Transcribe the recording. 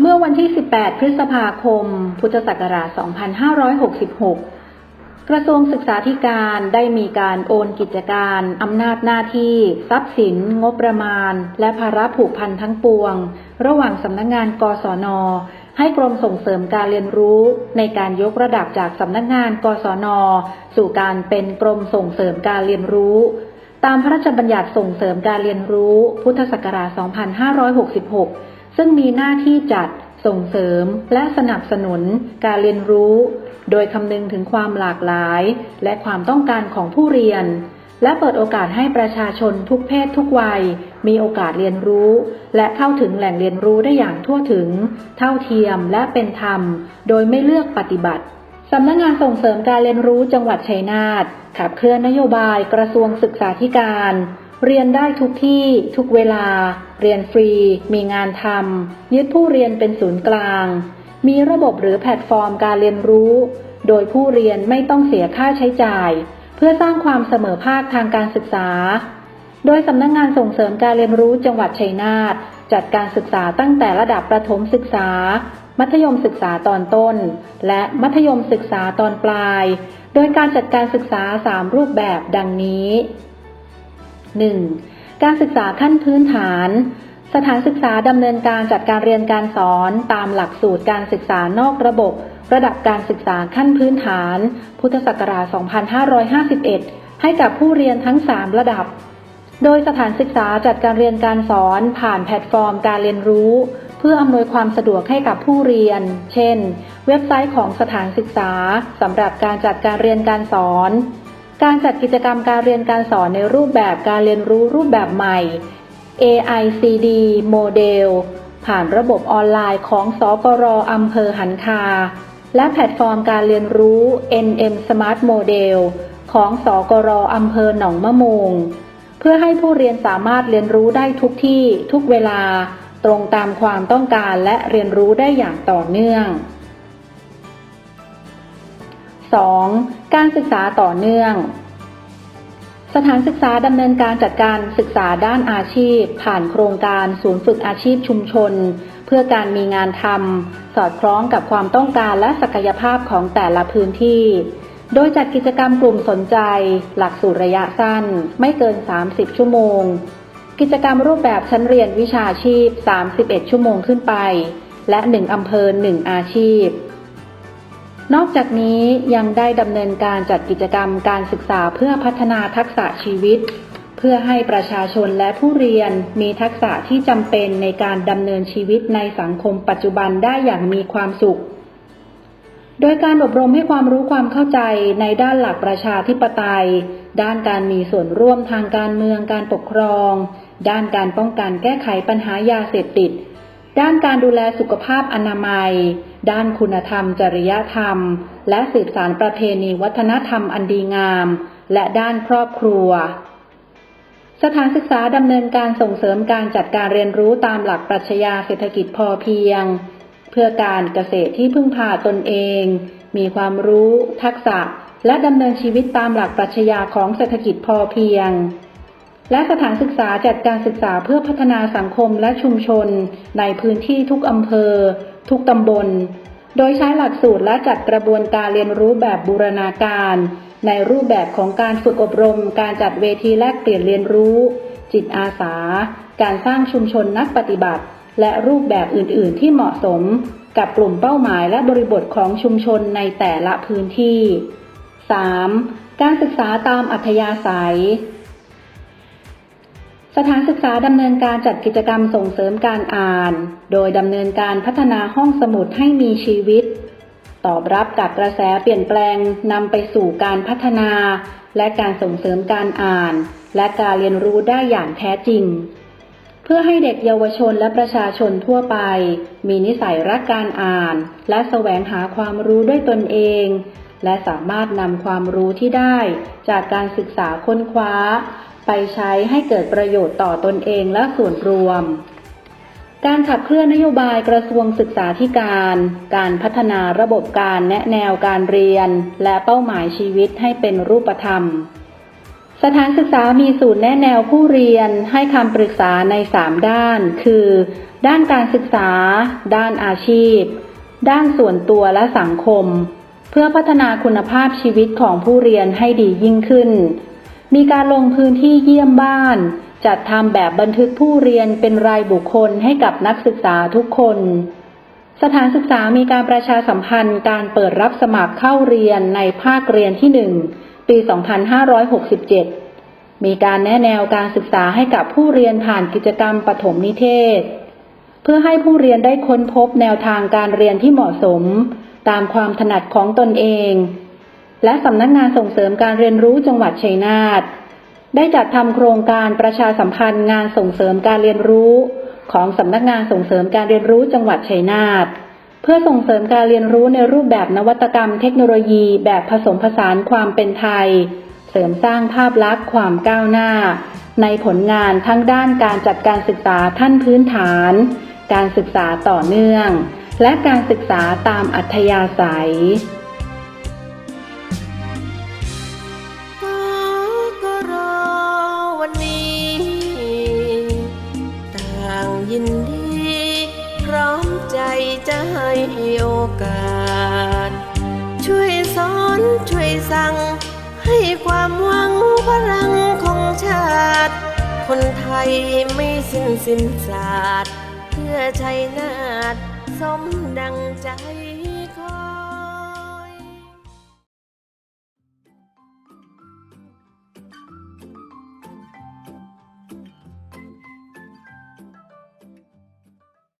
เมื่อวันที่ 18 พฤษภาคม พุทธศักราช 2566 กระทรวงศึกษาธิการได้มีการโอนกิจการอำนาจหน้าที่ ทรัพย์สิน งบประมาณ และภาระผูกพันทั้งปวง ระหว่างสำนักงงานกศน ให้กรมส่งเสริมการเรียนรู้ในการยกระดับจากสำนักงานกศน สู่การเป็นกรมส่งเสริมการเรียนรู้ ตามพระราชบัญญัติส่งเสริมการเรียนรู้ พุทธศักราช 2566 ซึ่งมีหน้าที่จัดส่งเสริมและสนับสนุนการเรียนรู้ โดยคำนึงถึงความหลากหลาย และความต้องการของผู้เรียน และเปิดโอกาสให้ประชาชนทุกเพศทุกวัย มีโอกาสเรียนรู้ และเข้าถึงแหล่งเรียนรู้ได้อย่างทั่วถึง เท่าเทียมและเป็นธรรม โดยไม่เลือกปฏิบัติสำนักงานส่งเสริมการเรียนรู้จังหวัดชัยนาทขับเคลื่อนนโยบายกระทรวงศึกษาธิการ เรียนได้ทุกที่ทุกเวลา เรียนฟรี มีงานทำยึดผู้เรียนเป็นศูนย์กลาง มีระบบหรือแพลตฟอร์มการเรียนรู้ โดยผู้เรียนไม่ต้องเสียค่าใช้จ่าย เพื่อสร้างความเสมอภาคทางการศึกษา โดยสำนักงงานส่งเสริมการเรียนรู้จังหวัดชัยนาทจัดการศึกษาตั้งแต่ระดับประถมศึกษา มัธยมศึกษาตอนต้น และมัธยมศึกษาตอนปลาย โดยการจัดการศึกษา 3 รูปแบบดังนี้ 1. การศึกษาขั้นพื้นฐาน สถานศึกษาดำเนินการจัดการเรียนการสอนตามหลักสูตรการศึกษานอกระบบ ระดับการศึกษาขั้นพื้นฐาน พุทธศักราช 2551 ให้กับผู้เรียนทั้ง 3 ระดับ โดยสถานศึกษาจัดการเรียนการสอนผ่านแพลตฟอร์มการเรียนรู้ เพื่ออำนวยความสะดวกให้กับผู้เรียน เช่น เว็บไซต์ของสถานศึกษาสำหรับการจัดการเรียนการสอน การจัดกิจกรรมการเรียนการสอนในรูปแบบการเรียนรู้รูปแบบใหม่ AICD โมเดล ผ่านระบบออนไลน์ของสกรอำเภอหันคา และแพลตฟอร์มการเรียนรู้ NM Smart Model ของสกรอำเภอหนองมะมูงเพื่อให้ผู้เรียนสามารถเรียนรู้ได้ทุกที่ทุกเวลา ตรงตามความต้องการและเรียนรู้ได้อย่างต่อเนื่อง 2. การศึกษาต่อเนื่อง สถานศึกษาดำเนินการจัดการศึกษาด้านอาชีพ ผ่านโครงการศูนย์ฝึกอาชีพชุมชน เพื่อการมีงานทำสอดคล้องกับความต้องการและศักยภาพของแต่ละพื้นที่ โดยจัดกิจกรรมกลุ่มสนใจ หลักสูตรระยะสั้น ไม่เกิน 30 ชั่วโมง กิจกรรมรูปแบบชั้นเรียนวิชาชีพ 31 ชั่วโมงขึ้นไป และ 1อำเภอ1อาชีพ นอกจากนี้ยังได้ดำเนินการจัดกิจกรรมการศึกษาเพื่อพัฒนาทักษะชีวิต เพื่อให้ประชาชนและผู้เรียนมีทักษะที่จำเป็นในการดำเนินชีวิตในสังคมปัจจุบันได้อย่างมีความสุข โดยการอบรมให้ความรู้ความเข้าใจในด้านหลักประชาธิปไตย ด้านการมีส่วนร่วมทางการเมืองการปกครอง ด้านการป้องกันแก้ไขปัญหายาเสพติด ด้านการดูแลสุขภาพอนามัย ด้านคุณธรรม จริยธรรม และสืบสารประเพณีวัฒนธรรมอันดีงาม และด้านครอบครัว สถานศึกษาดำเนินการส่งเสริมการจัดการเรียนรู้ตามหลักปรัชญาเศรษฐกิจพอเพียง เพื่อการเกษตรที่พึ่งพาตนเอง มีความรู้ ทักษะ และดำเนินชีวิตตามหลักปรัชญาของเศรษฐกิจพอเพียง และสถานศึกษาจัดการศึกษาเพื่อพัฒนาสังคมและชุมชน ในพื้นที่ทุกอำเภอ ทุกตำบล โดยใช้หลักสูตรและจัดกระบวนการเรียนรู้แบบบูรณาการ ในรูปแบบของการฝึกอบรม การจัดเวทีแลกเปลี่ยนเรียนรู้ จิตอาสา การสร้างชุมชนนักปฏิบัติ และรูปแบบอื่น ๆ ที่เหมาะสม กับกลุ่มเป้าหมายและบริบทของชุมชนในแต่ละพื้นที่ 3. การศึกษาตามอัธยาศัย สถานศึกษาดำเนินการจัดกิจกรรมส่งเสริมการอ่าน โดยดำเนินการพัฒนาห้องสมุดให้มีชีวิต ตอบรับกับกระแสเปลี่ยนแปลงนำไปสู่การพัฒนา และการส่งเสริมการอ่าน และการเรียนรู้ได้อย่างแท้จริง เพื่อให้เด็กเยาวชนและประชาชนทั่วไป มีนิสัยรักการอ่าน และแสวงหาความรู้ด้วยตนเอง และสามารถนำความรู้ที่ได้จากการศึกษาค้นคว้า ไปใช้ให้เกิดประโยชน์ต่อตนเองและส่วนรวม การขับเคลื่อนนโยบายกระทรวงศึกษาธิการ การพัฒนาระบบการแนะแนวการเรียน และเป้าหมายชีวิตให้เป็นรูปธรรม สถานศึกษามีศูนย์แนะแนวผู้เรียนให้คำปรึกษาใน 3 ด้าน คือ ด้านการศึกษา ด้านอาชีพ ด้านส่วนตัวและสังคม พื่อพัฒนาคุณภาพชีวิตของผู้เรียนให้ดียิ่งขึ้น มีการลงพื้นที่เยี่ยมบ้าน จัดทำแบบบันทึกผู้เรียนเป็นรายบุคคลให้กับนักศึกษาทุกคน สถานศึกษามีการประชาสัมพันธ์การเปิดรับสมัครเข้าเรียนในภาคเรียนที่ 1 ปี 2567 มีการแนะแนวการศึกษาให้กับผู้เรียนผ่านกิจกรรมปฐมนิเทศ เพื่อให้ผู้เรียนได้ค้นพบแนวทางการเรียนที่เหมาะสม ตามความถนัดของตนเอง และสำนักงานส่งเสริมการเรียนรู้จังหวัดชัยนาทได้จัดทำโครงการประชาสัมพันธ์งานส่งเสริมการเรียนรู้ ของสำนักงานส่งเสริมการเรียนรู้จังหวัดชัยนาทเพื่อส่งเสริมการเรียนรู้ในรูปแบบนวัตกรรมเทคโนโลยีแบบผสมผสานความเป็นไทย เสริมสร้างภาพลักษณ์ความก้าวหน้า ในผลงานทั้งด้านการจัดการศึกษาขั้นพื้นฐาน การศึกษาต่อเนื่อง และการศึกษาตามอัธยาศัย ก็รอวันนี้ ต่างยินดี พร้อมใจจะให้โอกาส ช่วยสอนช่วยสั่ง ให้ความหวังพลังของชาติ คนไทยไม่สิ้นสิ้นศาสตร์เพื่อชัยนาท สมดังใจ